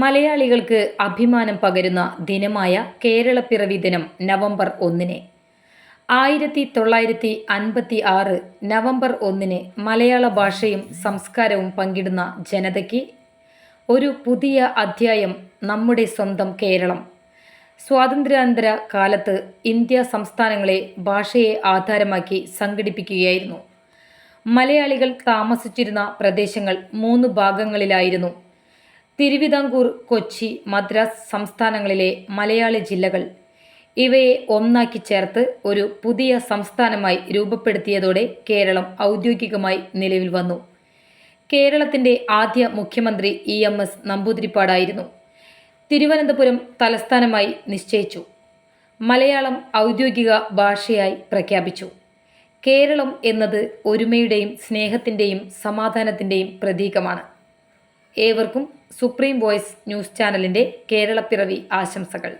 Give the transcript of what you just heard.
മലയാളികൾക്ക് അഭിമാനം പകരുന്ന ദിനമായ കേരളപ്പിറവി ദിനം നവംബർ ഒന്നിന്. ആയിരത്തി തൊള്ളായിരത്തി അൻപത്തി ആറ് നവംബർ ഒന്നിന് മലയാള ഭാഷയും സംസ്കാരവും പങ്കിടുന്ന ജനതയ്ക്ക് ഒരു പുതിയ അധ്യായം നമ്മുടെ സ്വന്തം കേരളം. സ്വാതന്ത്ര്യാനന്തര കാലത്ത് ഇന്ത്യ സംസ്ഥാനങ്ങളെ ഭാഷയെ ആധാരമാക്കി സംഘടിപ്പിക്കുകയായിരുന്നു. മലയാളികൾ താമസിച്ചിരുന്ന പ്രദേശങ്ങൾ മൂന്ന് ഭാഗങ്ങളിലായിരുന്നു തിരുവിതാംകൂർ കൊച്ചി മദ്രാസ് സംസ്ഥാനങ്ങളിലെ മലയാളി ജില്ലകൾ. ഇവയെ ഒന്നാക്കി ചേർത്ത് ഒരു പുതിയ സംസ്ഥാനമായി രൂപപ്പെടുത്തിയതോടെ കേരളം ഔദ്യോഗികമായി നിലവിൽ വന്നു. കേരളത്തിന്റെ ആദ്യ മുഖ്യമന്ത്രി ഇ എം എസ് നമ്പൂതിരിപ്പാടായിരുന്നു. തിരുവനന്തപുരം തലസ്ഥാനമായി നിശ്ചയിച്ചു. മലയാളം ഔദ്യോഗിക ഭാഷയായി പ്രഖ്യാപിച്ചു. കേരളം എന്നത് ഒരുമയുടെയും സ്നേഹത്തിന്റെയും സമാധാനത്തിന്റെയും പ്രതീകമാണ്. ഏവർക്കും സുപ്രീം വോയിസ് ന്യൂസ് ചാനലിന്റെ കേരളപ്പിറവി ആശംസകൾ.